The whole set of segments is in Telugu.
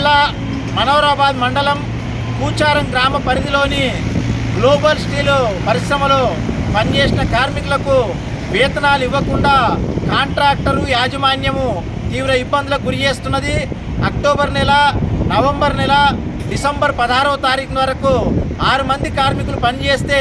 జిల్లా మనోరాబాద్ మండలం కూచారం గ్రామ పరిధిలోని గ్లోబల్ స్టీల్ పరిశ్రమలో పనిచేసిన కార్మికులకు వేతనాలు ఇవ్వకుండా కాంట్రాక్టరు యాజమాన్యము తీవ్ర ఇబ్బందులకు గురి చేస్తున్నది. అక్టోబర్ నెల నవంబర్ నెల డిసెంబర్ పదహారవ తారీఖు వరకు ఆరు మంది కార్మికులు పనిచేస్తే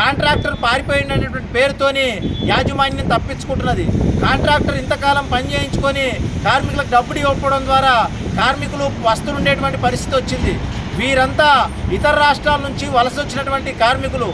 కాంట్రాక్టర్ పారిపోయినటువంటి పేరుతోని యాజమాన్యం తప్పించుకుంటున్నది. కాంట్రాక్టర్ ఇంతకాలం పని చేయించుకొని కార్మికులకు డబ్బులు ఇవ్వకపోవడం ద్వారా కార్మికులు వస్తులుండేటువంటి పరిస్థితి వచ్చింది. వీరంతా ఇతర రాష్ట్రాల నుంచి వలస వచ్చినటువంటి కార్మికులు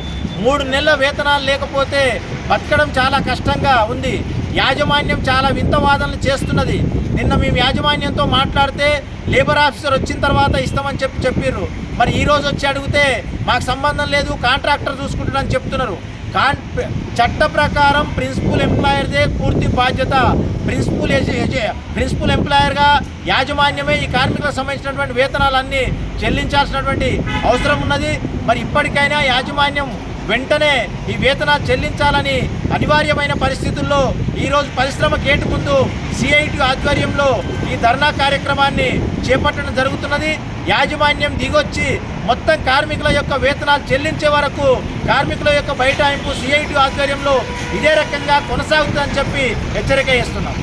మూడు నెలల వేతనాలు లేకపోతే బతకడం చాలా కష్టంగా ఉంది. యాజమాన్యం చాలా వింత వాదనలు చేస్తున్నది. నిన్న మేము యాజమాన్యంతో మాట్లాడితే లేబర్ ఆఫీసర్ వచ్చిన తర్వాత ఇస్తామని చెప్పి చెప్పారు మరి ఈరోజు వచ్చి అడిగితే మాకు సంబంధం లేదు కాంట్రాక్టర్ చూసుకుంటున్నారని చెప్తున్నారు. కాన్ చట్ట ప్రకారం ప్రిన్సిపల్ ఎంప్లాయర్దే పూర్తి బాధ్యత ప్రిన్సిపల్ ప్రిన్సిపల్ ఎంప్లాయర్గా యాజమాన్యమే ఈ కార్మికులకు సంబంధించినటువంటి వేతనాలన్నీ చెల్లించాల్సినటువంటి అవసరం ఉన్నది. మరి ఇప్పటికైనా యాజమాన్యం వెంటనే ఈ వేతనాలు చెల్లించాలని అనివార్యమైన పరిస్థితుల్లో ఈరోజు పరిశ్రమ గేటు ముందు సిఐటి ఆధ్వర్యంలో ఈ ధర్నా కార్యక్రమాన్ని చేపట్టడం జరుగుతున్నది. యాజమాన్యం దిగొచ్చి మొత్తం కార్మికుల యొక్క వేతనాలు చెల్లించే వరకు కార్మికుల యొక్క బైఠాయింపు సిఐటి ఆధ్వర్యంలో ఇదే రకంగా కొనసాగుతుందని చెప్పి హెచ్చరిక చేస్తున్నాం.